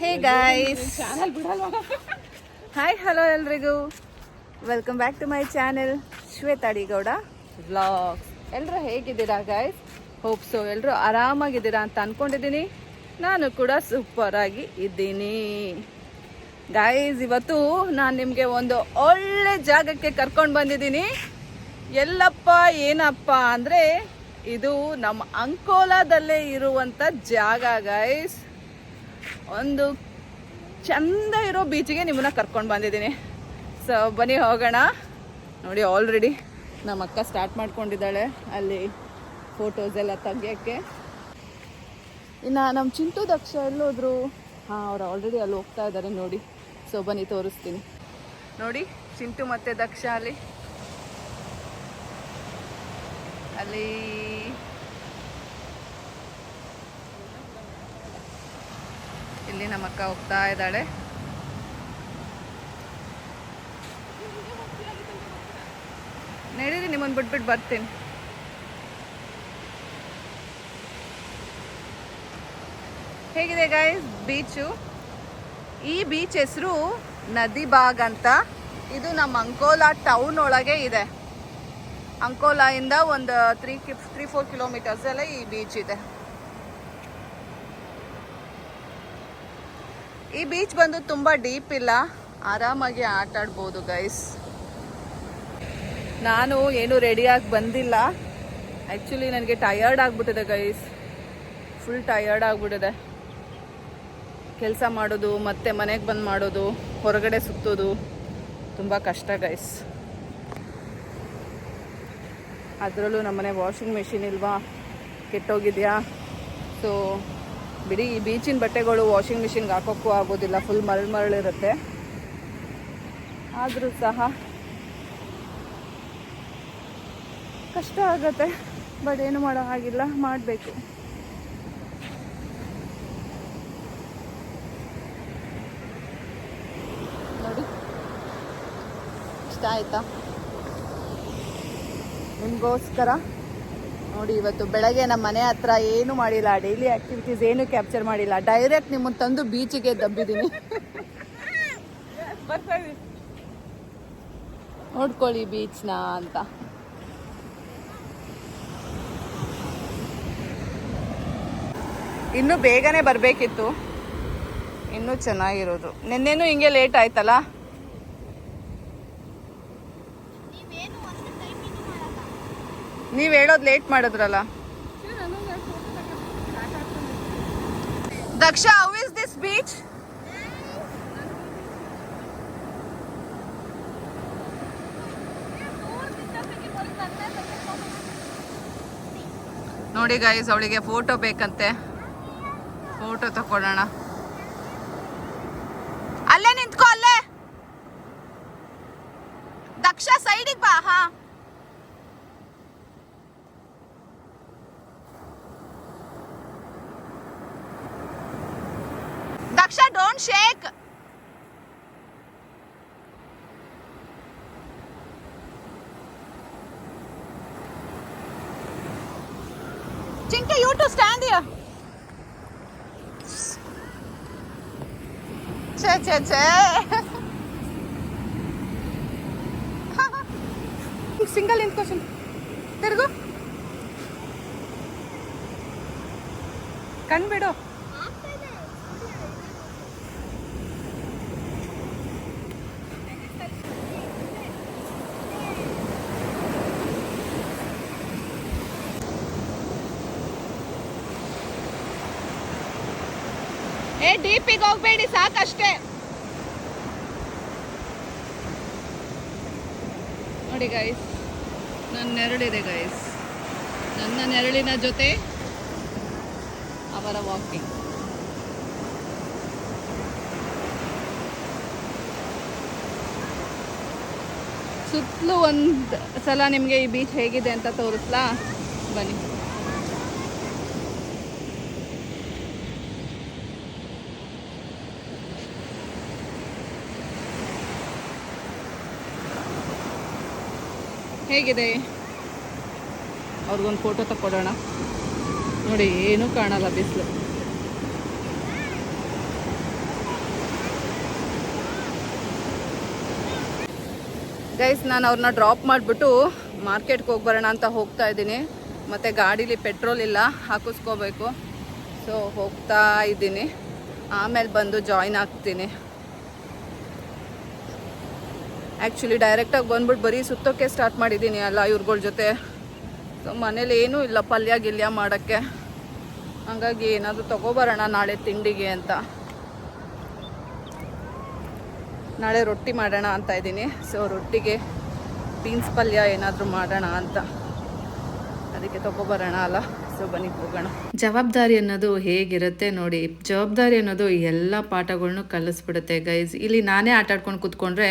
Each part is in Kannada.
ಹೇ ಗಾಯ್ಸ್ ಹಾಯ್ ಹಲೋ ಎಲ್ರಿಗೂ. Welcome back to my channel Shwetadigowda vlogs ಎಲ್ಲರೂ ಹೇಗಿದ್ದೀರಾ ಗಾಯ್ಸ್ ಹೋಪ್ ಸೊ ಎಲ್ಲರೂ ಆರಾಮಾಗಿದ್ದೀರಾ ಅಂತ ಅನ್ಕೊಂಡಿದ್ದೀನಿ. ನಾನು ಕೂಡ ಸೂಪರ್ ಆಗಿ ಇದ್ದೀನಿ. ಗಾಯ್ಸ್ ಇವತ್ತು ನಾನು ನಿಮಗೆ ಒಂದು ಒಳ್ಳೆ ಜಾಗಕ್ಕೆ ಕರ್ಕೊಂಡು ಬಂದಿದ್ದೀನಿ. ಎಲ್ಲಪ್ಪ, ಏನಪ್ಪ ಅಂದರೆ ಇದು ನಮ್ಮ ಅಂಕೋಲಾದಲ್ಲೇ ಇರುವಂಥ ಜಾಗ ಗಾಯ್ಸ್ ಒಂದು ಚಂದ ಇರೋ ಬೀಚಿಗೆ ನಿಮ್ಮನ್ನ ಕರ್ಕೊಂಡು ಬಂದಿದ್ದೀನಿ. ಸೊ ಬನ್ನಿ, ಹೋಗೋಣ. ನೋಡಿ ಆಲ್ರೆಡಿ ನಮ್ಮ ಅಕ್ಕ ಸ್ಟಾರ್ಟ್ ಮಾಡ್ಕೊಂಡಿದ್ದಾಳೆ. ಅಲ್ಲಿ ಫೋಟೋಸ್ ಎಲ್ಲ ತೆಗಿಯೋಕ್ಕೆ. ಇನ್ನು ನಮ್ಮ ಚಿಂಟು ದಕ್ಷ ಎಲ್ಲೋದ್ರು. ಹಾಂ, ಅವ್ರು ಆಲ್ರೆಡಿ ಅಲ್ಲಿ ಹೋಗ್ತಾ ಇದ್ದಾರೆ ನೋಡಿ. ಸೊ ಬನ್ನಿ, ತೋರಿಸ್ತೀನಿ. ನೋಡಿ, ಚಿಂಟು ಮತ್ತು ದಕ್ಷ ಅಲ್ಲಿ. ಅಲ್ಲಿ ಇಲ್ಲಿ ನಮ್ಮ ಹೋಗ್ತಾ ಇದ್ದಾಳೆ. ನಡೀರಿ, ನಿಮ್ಮನ್ನು ಬಿಟ್ಬಿಟ್ಟು ಬರ್ತೀನಿ. ಹೇಗಿದೆ ಗಾಯ್ಸ್ ಬೀಚು? ಈ ಬೀಚ್ ಹೆಸರು ನದಿ ಬಾಗ್ ಅಂತ. ಇದು ನಮ್ಮ ಅಂಕೋಲಾ ಟೌನ್ ಒಳಗೆ ಇದೆ. ಅಂಕೋಲಾಯಿಂದ ಒಂದು ತ್ರೀ ತ್ರೀ ಫೋರ್ ಕಿಲೋಮೀಟರ್ಸ್ ಅಲ್ಲೇ ಈ ಬೀಚ್ ಇದೆ. ಈ ಬೀಚ್ ಬಂದು ತುಂಬ ಡೀಪ್ ಇಲ್ಲ. ಆರಾಮಾಗಿ ಆಟ ಆಡ್ಬೋದು ಗೈಸ್ ನಾನು ಏನು ರೆಡಿಯಾಗಿ ಬಂದಿಲ್ಲ. ಆ್ಯಕ್ಚುಲಿ ನನಗೆ ಟಯರ್ಡ್ ಆಗಿಬಿಟ್ಟಿದೆ ಗೈಸ್ ಫುಲ್ ಟಯರ್ಡ್ ಆಗಿಬಿಟ್ಟಿದೆ. ಕೆಲಸ ಮಾಡೋದು, ಮತ್ತೆ ಮನೆಗೆ ಬಂದು ಮಾಡೋದು, ಹೊರಗಡೆ ಸುತ್ತೋದು ತುಂಬ ಕಷ್ಟ ಗೈಸ್ ಅದರಲ್ಲೂ ನಮ್ಮನೆ ವಾಷಿಂಗ್ ಮೆಷಿನ್ ಇಲ್ವಾ? ಕೆಟ್ಟೋಗಿದೆಯಾ? ಸೊ ಬಿಡಿ ಈ ಬೀಚಿನ ಬಟ್ಟೆಗಳು ವಾಷಿಂಗ್ ಮಿಷಿನ್ಗೆ ಹಾಕೋಕ್ಕೂ ಆಗೋದಿಲ್ಲ. ಫುಲ್ ಮರಳು ಮರಳಿರುತ್ತೆ ಆದರೂ ಸಹ ಕಷ್ಟ ಆಗತ್ತೆ ಬಟ್ ಏನು ಮಾಡೋ ಹಾಗಿಲ್ಲ, ಮಾಡಬೇಕು. ನೋಡಿ. ಇಷ್ಟ ಆಯ್ತಾ? ನಿಮಗೋಸ್ಕರ? ನೋಡಿ, ಇವತ್ತು ಬೆಳಗ್ಗೆ ನಮ್ಮ ಮನೆ ಹತ್ರ ಏನು ಮಾಡಿಲ್ಲ ಡೈಲಿ ಆಕ್ಟಿವಿಟೀಸ್ ಏನು ಕ್ಯಾಪ್ಚರ್ ಮಾಡಿಲ್ಲ. ಡೈರೆಕ್ಟ್ ನಿಮ್ಮನ್ನು ತಂದು ಬೀಚಿಗೆ ದಬ್ಬಿದ್ದೀನಿ ನೋಡ್ಕೊಳ್ಳಿ ಬೀಚ್ನ ಅಂತ. ಇನ್ನು ಬೇಗನೆ ಬರಬೇಕಿತ್ತು. ಇನ್ನೂ ಚೆನ್ನಾಗಿರೋದು. ನಿನ್ನೆನೂ ಹಿಂಗೆ ಲೇಟ್ ಆಯ್ತಲ್ಲ? ನೀವು ಹೇಳೋದು ಲೇಟ್ ಮಾಡಿದ್ರಲ್ಲ. Daksha how is this beach ನೋಡಿ ಗೈಸ್ ಅವಳಿಗೆ ಫೋಟೋ ಬೇಕಂತೆ. ಫೋಟೋ ತಕೊಳ್ಳೋಣ ಅಲ್ಲೇ ನಿಂತ್ಕೊ, ಅಲ್ಲೇ. ದಕ್ಷ ಸೈಡಿಗೆ ಬಾ, ಹಾ. Sheikh Chinka, you to stand here. Che, che, che. Single ఎందుకు వచ్చింది తిరుగు కనిపెడు ಏ ಡೀಪಿಗೆ ಹೋಗ್ಬೇಡಿ, ಸಾಕಷ್ಟೇ. ನೋಡಿ ಗೈಸ್ ನನ್ನ ನೆರಳಿದೆ ಗೈಸ್ ನನ್ನ ನೆರಳಿನ ಜೊತೆ ಅವರ ವಾಕಿಂಗ್ ಸುತ್ತಲೂ ಒಂದು ಸಲ ನಿಮಗೆ ಈ ಬೀಚ್ ಹೇಗಿದೆ ಅಂತ ತೋರಿಸ್ಲಾ? ಬನ್ನಿ. ಹೇಗಿದೆ? ಅವ್ರಿಗೊಂದು ಫೋಟೋ ತಕ್ಕೊಡೋಣ. ನೋಡಿ, ಏನೂ ಕಾಣಲ್ಲ ಬಿಸಿಲು. ಗೈಸ್ ನಾನು ಅವ್ರನ್ನ ಡ್ರಾಪ್ ಮಾಡಿಬಿಟ್ಟು ಮಾರ್ಕೆಟ್ಗೆ ಹೋಗಬರೋಣ ಅಂತ ಹೋಗ್ತಾ ಇದ್ದೀನಿ. ಮತ್ತು ಗಾಡೀಲಿ ಪೆಟ್ರೋಲ್ ಇಲ್ಲ, ಹಾಕಿಸ್ಕೋಬೇಕು. ಸೊ ಹೋಗ್ತಾ ಇದ್ದೀನಿ. ಆಮೇಲೆ ಬಂದು ಜಾಯಿನ್ ಆಗ್ತೀನಿ. ಆ್ಯಕ್ಚುಲಿ ಡೈರೆಕ್ಟಾಗಿ ಬಂದ್ಬಿಟ್ಟು ಬರೀ ಸುತ್ತೋಕ್ಕೆ ಸ್ಟಾರ್ಟ್ ಮಾಡಿದ್ದೀನಿ ಅಲ್ಲ ಇವ್ರುಗಳ ಜೊತೆ. ಸೊ ಮನೇಲಿ ಏನೂ ಇಲ್ಲ ಪಲ್ಯ ಗಿಲ್ಯ ಮಾಡೋಕ್ಕೆ. ಹಂಗಾಗಿ ಏನಾದರೂ ತೊಗೊಬರೋಣ ನಾಳೆ ತಿಂಡಿಗೆ ಅಂತ. ನಾಳೆ ರೊಟ್ಟಿ ಮಾಡೋಣ ಅಂತ ಇದ್ದೀನಿ. ಸೊ ರೊಟ್ಟಿಗೆ ಬೀನ್ಸ್ ಪಲ್ಯ ಏನಾದರೂ ಮಾಡೋಣ ಅಂತ. ಅದಕ್ಕೆ ತೊಗೊಬರೋಣ ಅಲ್ಲ. ಸೊ ಬನ್ನಿ ಹೋಗೋಣ. ಜವಾಬ್ದಾರಿ ಅನ್ನೋದು ಹೇಗಿರುತ್ತೆ ನೋಡಿ, ಜವಾಬ್ದಾರಿ ಅನ್ನೋದು ಎಲ್ಲ ಪಾಠಗಳ್ನು ಕಲಿಸ್ಬಿಡುತ್ತೆ ಗೈಸ್ ಇಲ್ಲಿ ನಾನೇ ಆಟಾಡ್ಕೊಂಡು ಕೂತ್ಕೊಂಡ್ರೆ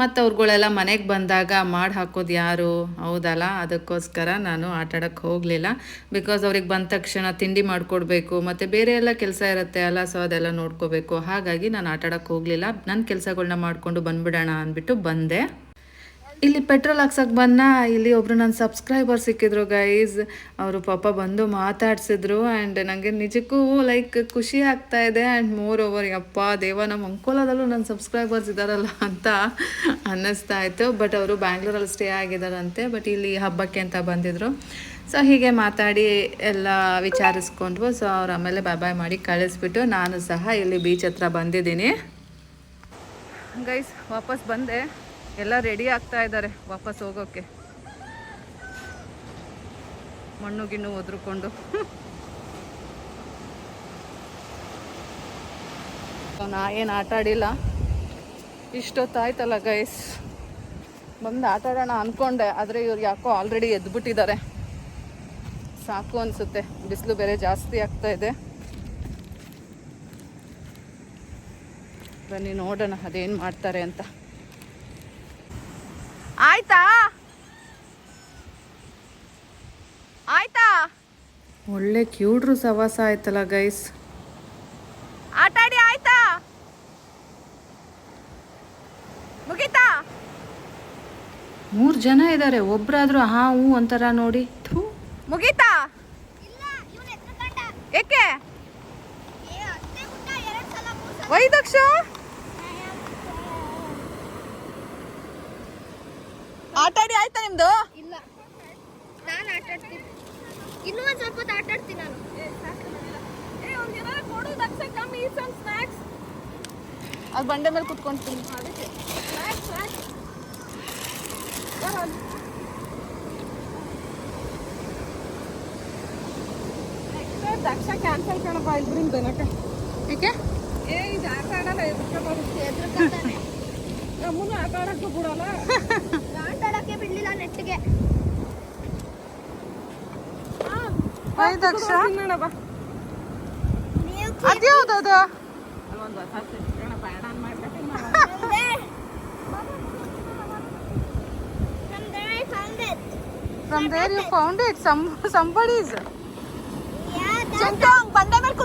ಮತ್ತು ಅವ್ರುಗಳೆಲ್ಲ ಮನೆಗೆ ಬಂದಾಗ ಮಾಡಿ ಹಾಕೋದು ಯಾರು? ಹೌದಲ್ಲ? ಅದಕ್ಕೋಸ್ಕರ ನಾನು ಆಟ ಆಡೋಕ್ಕೆ ಹೋಗಲಿಲ್ಲ. ಬಿಕಾಸ್ ಅವ್ರಿಗೆ ಬಂದ ತಕ್ಷಣ ತಿಂಡಿ ಮಾಡಿಕೊಡ್ಬೇಕು, ಮತ್ತು ಬೇರೆ ಎಲ್ಲ ಕೆಲಸ ಇರುತ್ತೆ ಅಲ್ಲ ಸೊ ಅದೆಲ್ಲ ನೋಡ್ಕೋಬೇಕು. ಹಾಗಾಗಿ ನಾನು ಆಟ ಆಡೋಕ್ಕೆ ಹೋಗಲಿಲ್ಲ. ನನ್ನ ಕೆಲಸಗಳನ್ನ ಮಾಡಿಕೊಂಡು ಬಂದ್ಬಿಡೋಣ ಅಂದ್ಬಿಟ್ಟು ಬಂದೆ. ಇಲ್ಲಿ ಪೆಟ್ರೋಲ್ ಹಾಕ್ಸಕ್ಕೆ ಬನ್ನ ಇಲ್ಲಿ ಒಬ್ರು ನನ್ನ ಸಬ್ಸ್ಕ್ರೈಬರ್ ಸಿಕ್ಕಿದ್ರು ಗೈಸ್ ಅವರು ಪಾಪ ಬಂದು ಮಾತಾಡ್ಸಿದ್ರು ಆ್ಯಂಡ್ ನನಗೆ ನಿಜಕ್ಕೂ ಲೈಕ್ ಖುಷಿ ಆಗ್ತಾ ಇದೆ ಆ್ಯಂಡ್ ಮೋರ್ ಓವರ್ ಯಪ್ಪ, ದೇವ ನಮ್ಮ ಅಂಕೋಲದಲ್ಲೂ ನನ್ನ ಸಬ್ಸ್ಕ್ರೈಬರ್ಸ್ ಇದ್ದಾರಲ್ಲ ಅಂತ ಅನ್ನಿಸ್ತಾ ಇತ್ತು. ಬಟ್ ಅವರು ಬ್ಯಾಂಗ್ಳೂರಲ್ಲಿ ಸ್ಟೇ ಆಗಿದ್ದಾರಂತೆ ಬಟ್ ಇಲ್ಲಿ ಹಬ್ಬಕ್ಕೆ ಅಂತ ಬಂದಿದ್ರು. ಸೊ ಹೀಗೆ ಮಾತಾಡಿ ಎಲ್ಲ ವಿಚಾರಿಸ್ಕೊಂಡ್ವು. ಸೊ ಅವ್ರು ಆಮೇಲೆ ಬಾಯ್ ಬಾಯ್ ಮಾಡಿ ಕಳಿಸ್ಬಿಟ್ಟು ನಾನು ಸಹ ಇಲ್ಲಿ ಬೀಚ್ ಹತ್ರ ಬಂದಿದ್ದೀನಿ. ಗೈಸ್ ವಾಪಸ್ ಬಂದೆ. ಎಲ್ಲ ರೆಡಿ ಆಗ್ತಾ ಇದ್ದಾರೆ ವಾಪಸ್ ಹೋಗೋಕ್ಕೆ ಮಣ್ಣು ಗಿಣ್ಣು ಒದ್ರುಕೊಂಡು. ನಾ ಏನು ಆಟ ಆಡಿಲ್ಲ. ಇಷ್ಟೊತ್ತಾಯ್ತಲ್ಲ ಗೈಸ್ ಬಂದು ಆಟ ಆಡೋಣ ಅಂದ್ಕೊಂಡೆ ಆದರೆ ಇವ್ರು ಯಾಕೋ ಆಲ್ರೆಡಿ ಎದ್ಬಿಟ್ಟಿದ್ದಾರೆ. ಸಾಕು ಅನಿಸುತ್ತೆ, ಬಿಸಿಲು ಬೇರೆ ಜಾಸ್ತಿ ಆಗ್ತಾ ಇದೆ. ಬನ್ನಿ ನೋಡೋಣ ಅದೇನು ಮಾಡ್ತಾರೆ ಅಂತ. ಆಯ್ತಾ? ಆಯ್ತಾ? ಒಳ್ಳೆ ಕ್ಯೂಡ್ರು ಸವಾಸ ಆಯ್ತಲ್ಲ ಗೈಸ್. ಆಟಾಡಿ ಆಯ್ತಾ? ಮುಗೀತಾ? ಮೂರು ಜನ ಇದ್ದಾರೆ ಒಬ್ರಾದ್ರೂ ಹಾ ಹೂ ಅಂತಾರ ನೋಡಿ. ಥೂ. ಮುಗೀತಾ? ಏಕೆ? ವೈದಕ್ಷ ಆಟಾಡಿ ಆಯ್ತಾ ನಿಮ್ದು? ಇಲ್ಲ. ನಾನು ಆಟ ಆಡ್ತೀನಿ. ಇನ್ನೂ ಒಂದು ಸ್ವಲ್ಪ ಹೊತ್ತು ಆಟ ಆಡ್ತೀನಿ ನಾನು. ಅದು ಬಂಡೆ ಮೇಲೆ ಕುತ್ಕೊಂತೀನಿ ದಕ್ಷ ಕ್ಯಾನ್ಸಲ್ ಕಣಪ್ಪ ಇಬ್ಬರಿಂದ ತನಕ ಏಕೆ ಏ ಇದು ಆಟ ಆಡಲ್ಲ ಎದ್ರುಕೊಂತಾನೆ. ನಮ್ಮನ್ನು ಆಟ ಆಡೋಕ್ಕೂ ಬಿಡಲ್ಲ. ಆಟ ಆಡಕ್ಕೆ ಬಿಡ್ಲಿಲ್ಲ ನೆಟ್ಟಿಗೆ ದಕ್ಷ ನೀವು ಅದ್ಯಾವ್ದು ಅದು ನಮ್ದೇ ನಮ್ದೇ found it. From there you found it some somebodies Yeah, that- Chintu ಹಂಗ್ ಬಂಡೆ ಮೇಲೆ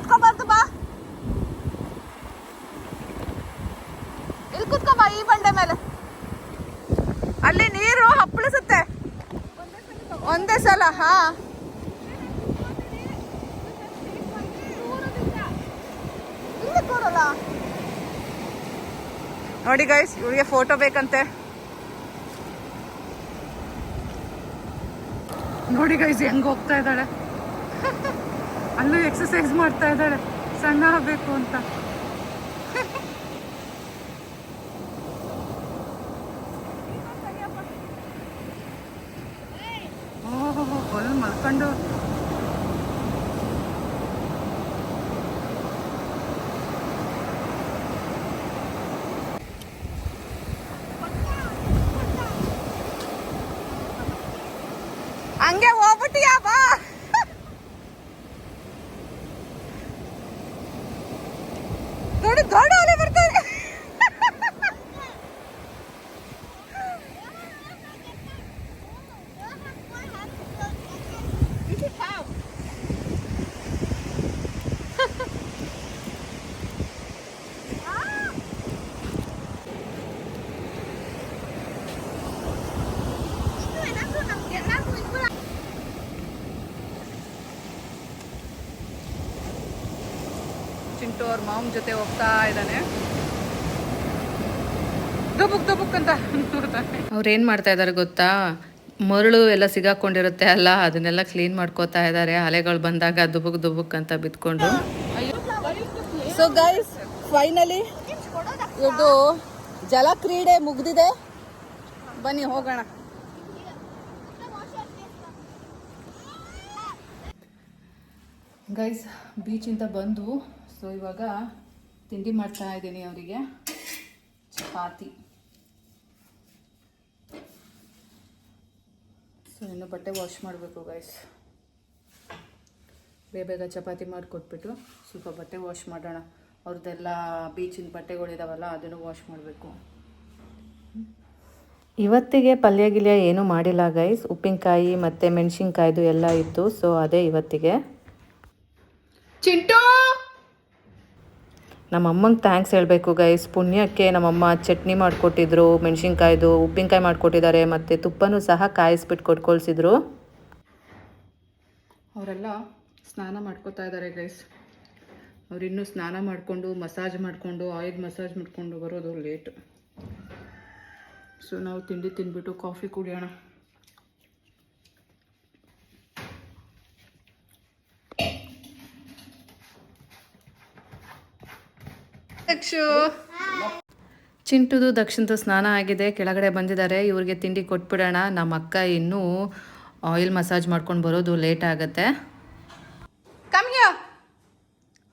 ನೋಡಿ ಗೈಸ್ ಇವಳಿಗೆ ಫೋಟೋ ಬೇಕಂತೆ. ನೋಡಿ ಗೈಸ್ ಹೆಂಗ್ ಹೋಗ್ತಾ ಇದ್ದಾಳೆ. ಅಲ್ಲೂ ಎಕ್ಸಸೈಸ್ ಮಾಡ್ತಾ ಇದ್ದಾಳೆ. ಸಣ್ಣ ಆಗಬೇಕು ಅಂತ ಓಹೋ ಫುಲ್ ಮಲ್ಕೊಂಡು ಹಂಗೆ ಹೋಗ್ಬಿಟ್ಟಿಯಾ ಬಾ ನೋಡಿ ದೊಡ್ಡ ಅಲೆ ಬರ್ತಾರೆ ಇದು ಏನಾದ್ರು ನಮ್ಗೆಲ್ಲಾರ್ಗೂ ಇಬ್ಬರು ಚಿಂಟು ಅವ್ರ ಮಾಮ್ ಜೊತೆ ಹೋಗ್ತಾ ಇದ್ದಾನೆ. ದುಬುಕ್ ದುಬುಕ್ ಅಂತ ಅವ್ರು ಏನು ಮಾಡ್ತಾ ಇದ್ದಾರೆ ಗೊತ್ತಾ? ಮರಳು ಎಲ್ಲ ಸಿಗಾಕೊಂಡಿರುತ್ತೆ ಅಲ್ಲ ಅದನ್ನೆಲ್ಲ ಕ್ಲೀನ್ ಮಾಡ್ಕೋತಾ ಇದ್ದಾರೆ ಅಲೆಗಳು ಬಂದಾಗ ದುಬುಕ್ ದುಬುಕ್ ಅಂತ ಬಿತ್ಕೊಂಡು ಸೊ ಗೈಸ್ ಫೈನಲಿ ಇದು ಜಲ ಕ್ರೀಡೆ ಮುಗ್ದಿದೆ. ಬನ್ನಿ ಹೋಗೋಣ. ಗೈಸ್ ಬೀಚಿಂದ ಬಂದು ಸೊ ಇವಾಗ ತಿಂಡಿ ಮಾಡ್ತಾ ಇದ್ದೀನಿ ಅವರಿಗೆ. ಚಪಾತಿ. ಸೊ ಇನ್ನು ಬಟ್ಟೆ ವಾಶ್ ಮಾಡಬೇಕು ಗೈಸ್ ಬೇಗ ಬೇಗ ಚಪಾತಿ ಮಾಡಿಕೊಟ್ಬಿಟ್ಟು ಸ್ವಲ್ಪ ಬಟ್ಟೆ ವಾಶ್ ಮಾಡೋಣ. ಅವ್ರದ್ದೆಲ್ಲ ಬೀಚಿನ ಬಟ್ಟೆಗಳಿದಾವಲ್ಲ ಅದನ್ನು ವಾಶ್ ಮಾಡಬೇಕು. ಇವತ್ತಿಗೆ ಪಲ್ಯ ಗಿಲ್ಯ ಏನೂ ಮಾಡಿಲ್ಲ ಗೈಸ್ ಉಪ್ಪಿನಕಾಯಿ ಮತ್ತು ಮೆಣಸಿನ್ಕಾಯ್ದು ಎಲ್ಲ ಇತ್ತು ಸೊ ಅದೇ ಇವತ್ತಿಗೆ. ಚಿಂಟು! ನಮ್ಮ ಅಮ್ಮಂಗೆ ಥ್ಯಾಂಕ್ಸ್ ಹೇಳಬೇಕು ಗೈಸ್ ಪುಣ್ಯಕ್ಕೆ ನಮ್ಮಮ್ಮ ಚಟ್ನಿ ಮಾಡಿಕೊಟ್ಟಿದ್ರು, ಮೆಣಸಿನ್ಕಾಯ್ದು, ಉಪ್ಪಿನಕಾಯಿ ಮಾಡಿಕೊಟ್ಟಿದ್ದಾರೆ, ಮತ್ತು ತುಪ್ಪನೂ ಸಹ ಕಾಯಿಸ್ಬಿಟ್ಟು ಕೊಟ್ಕೊಳ್ಸಿದ್ರು. ಅವರೆಲ್ಲ ಸ್ನಾನ ಮಾಡ್ಕೋತಾ ಇದ್ದಾರೆ ಗೈಸ್ ಅವರಿನ್ನೂ ಸ್ನಾನ ಮಾಡಿಕೊಂಡು ಮಸಾಜ್ ಮಾಡಿಕೊಂಡು ಆಯಿಲ್ ಮಸಾಜ್ ಮಾಡಿಕೊಂಡು ಬರೋದು ಲೇಟ್ ಸೊ ನಾವು ತಿಂಡಿ ತಿಂದ್ಬಿಟ್ಟು ಕಾಫಿ ಕುಡಿಯೋಣ. ಅಕ್ಷು ಚಿಂಟುದು ದಕ್ಷಿಣದ ಸ್ನಾನ ಆಗಿದೆ. ಕೆಳಗಡೆ ಬಂದಿದ್ದಾರೆ. ಇವ್ರಿಗೆ ತಿಂಡಿ ಕೊಟ್ಬಿಡೋಣ. ನಮ್ಮ ಅಕ್ಕ ಇನ್ನೂ ಆಯಿಲ್ ಮಸಾಜ್ ಮಾಡ್ಕೊಂಡು ಬರೋದು ಲೇಟ್ ಆಗುತ್ತೆ. Come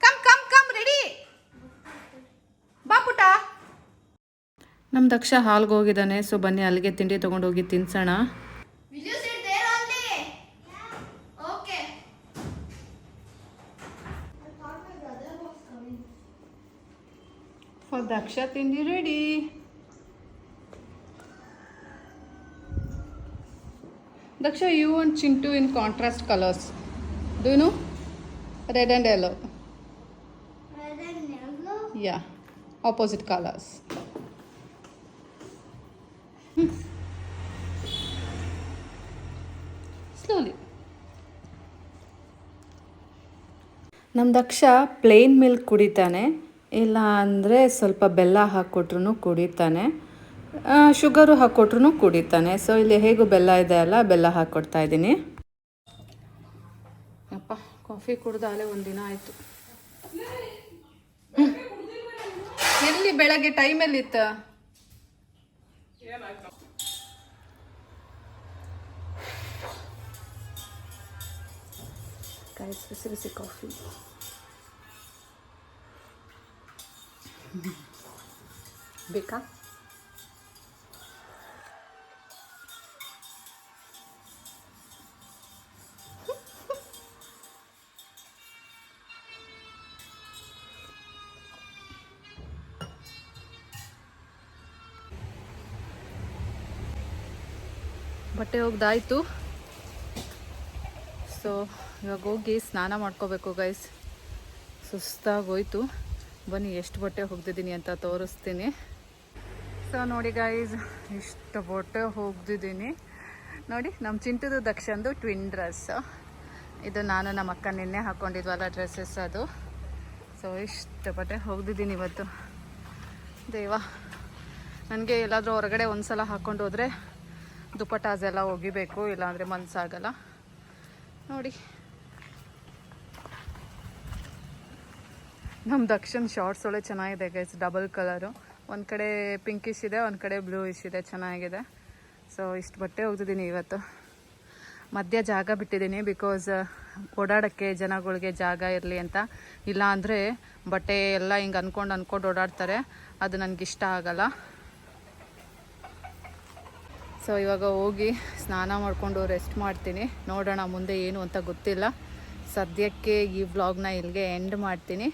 come come come ready ನಮ್ಮ ದಕ್ಷ ಹಾಲ್ಗೆ ಹೋಗಿದ್ದಾನೆ. ಸೊ ಬನ್ನಿ ಅಲ್ಲಿಗೆ ತಿಂಡಿ ತೊಗೊಂಡೋಗಿ ತಿನ್ಸೋಣ. ಫಾರ್ ದಕ್ಷ ತಿಂಡಿ ready Daksha you and Chintu in contrast colours do ದೂನು red and yellow ಯಾ ಅಪೋಸಿಟ್ ಕಲರ್ಸ್ ಸ್ಲೋಲಿ ನಮ್ಮ ದಕ್ಷ ಪ್ಲೇನ್ ಮಿಲ್ಕ್ ಕುಡಿತಾನೆ. ಇಲ್ಲ ಅಂದರೆ ಸ್ವಲ್ಪ ಬೆಲ್ಲ ಹಾಕ್ಕೊಟ್ರು ಕುಡಿತಾನೆ. ಶುಗರು ಹಾಕ್ಕೊಟ್ರು ಕುಡಿತಾನೆ. ಸೊ ಇಲ್ಲಿ ಹೇಗೂ ಬೆಲ್ಲ ಇದೆ ಅಲ್ಲ ಬೆಲ್ಲ ಹಾಕ್ಕೊಡ್ತಾ ಇದ್ದೀನಿ. ಅಪ್ಪ ಕಾಫಿ ಕುಡ್ದಾಲೆ ಒಂದಿನ ಆಯಿತು. ಎಲ್ಲಿ ಬೆಳಗ್ಗೆ ಟೈಮಲ್ಲಿ ಇತ್ತ ಗೈಸ್ ಬಿಸಿ ಬಿಸಿ ಕಾಫಿ ಬೇಕಾ ಬಟ್ಟೆ ಒಗ್ದಾಯ್ತು. ಸೊ ಇವಾಗ ಹೋಗಿ ಸ್ನಾನ ಮಾಡ್ಕೋಬೇಕು ಗೈಸ್ ಸುಸ್ತಾಗೋಯ್ತು. ಬನ್ನಿ, ಎಷ್ಟು ಬಟ್ಟೆ ಹೋಗ್ದಿದ್ದೀನಿ ಅಂತ ತೋರಿಸ್ತೀನಿ. ಸೊ ನೋಡಿ ಗೈಸ್ ಇಷ್ಟು ಬಟ್ಟೆ ಹೋಗ್ದಿದ್ದೀನಿ ನೋಡಿ ನಮ್ಮ ಚಿಂಟುದು ದಕ್ಷಂದು ಟ್ವಿನ್ ಡ್ರೆಸ್ ಇದು ನಾನು ನಮ್ಮ ಅಕ್ಕ ನಿನ್ನೆ ಹಾಕ್ಕೊಂಡಿದ್ವಲ್ಲ ಡ್ರೆಸ್ಸಸ್ ಅದು. ಸೊ ಇಷ್ಟು ಬಟ್ಟೆ ಹೋಗ್ದಿದ್ದೀನಿ ಇವತ್ತು. ದೇವ ನನಗೆ ಎಲ್ಲಾದರೂ ಹೊರಗಡೆ ಒಂದು ಸಲ ಹಾಕ್ಕೊಂಡು ಹೋದರೆ ದುಪ್ಪಟಾಸೆಲ್ಲ ಒಗಿಬೇಕು, ಇಲ್ಲಾಂದರೆ ಮನಸ್ಸಾಗಲ್ಲ ನೋಡಿ. ನಮ್ಮ ದಕ್ಷಿಣ ಶಾರ್ಟ್ಸ್ ಒಳ್ಳೆ ಚೆನ್ನಾಗಿದೆ ಗೈಸ್ ಡಬಲ್ ಕಲರು ಒಂದು ಕಡೆ ಪಿಂಕಿಶ್ ಇದೆ, ಒಂದು ಕಡೆ ಬ್ಲೂಯಿಶ್ ಇದೆ, ಚೆನ್ನಾಗಿದೆ. ಸೊ ಇಷ್ಟು ಬಟ್ಟೆ ಹೋಗ್ತಿದ್ದೀನಿ ಇವತ್ತು. ಮಧ್ಯ ಜಾಗ ಬಿಟ್ಟಿದ್ದೀನಿ ಬಿಕಾಸ್ ಓಡಾಡೋಕ್ಕೆ ಜನಗಳಿಗೆ ಜಾಗ ಇರಲಿ ಅಂತ. ಇಲ್ಲ ಅಂದರೆ ಬಟ್ಟೆ ಎಲ್ಲ ಹಿಂಗೆ ಅಂದ್ಕೊಂಡು ಅಂದ್ಕೊಂಡು ಓಡಾಡ್ತಾರೆ. ಅದು ನನಗೆ ಇಷ್ಟ ಆಗಲ್ಲ. ಸೊ ಇವಾಗ ಹೋಗಿ ಸ್ನಾನ ಮಾಡಿಕೊಂಡು ರೆಸ್ಟ್ ಮಾಡ್ತೀನಿ. ನೋಡೋಣ ಮುಂದೆ ಏನು ಅಂತ ಗೊತ್ತಿಲ್ಲ. ಸದ್ಯಕ್ಕೆ ಈ ವ್ಲಾಗ್ನ ಇಲ್ಲಿಗೆ ಎಂಡ್ ಮಾಡ್ತೀನಿ.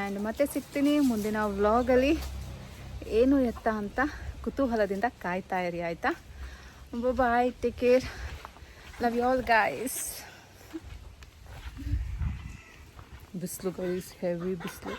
ಆ್ಯಂಡ್ ಮತ್ತೆ ಸಿಗ್ತೀನಿ ಮುಂದಿನ ವ್ಲಾಗಲ್ಲಿ ಏನು ಎತ್ತ ಅಂತ ಕುತೂಹಲದಿಂದ ಕಾಯ್ತಾ ಇರಿ, ಆಯಿತಾ? Bye take care love you all guys ಬಿಸಿಲು ಗೈಸ್ ಹೆವಿ ಬಿಸಿಲು.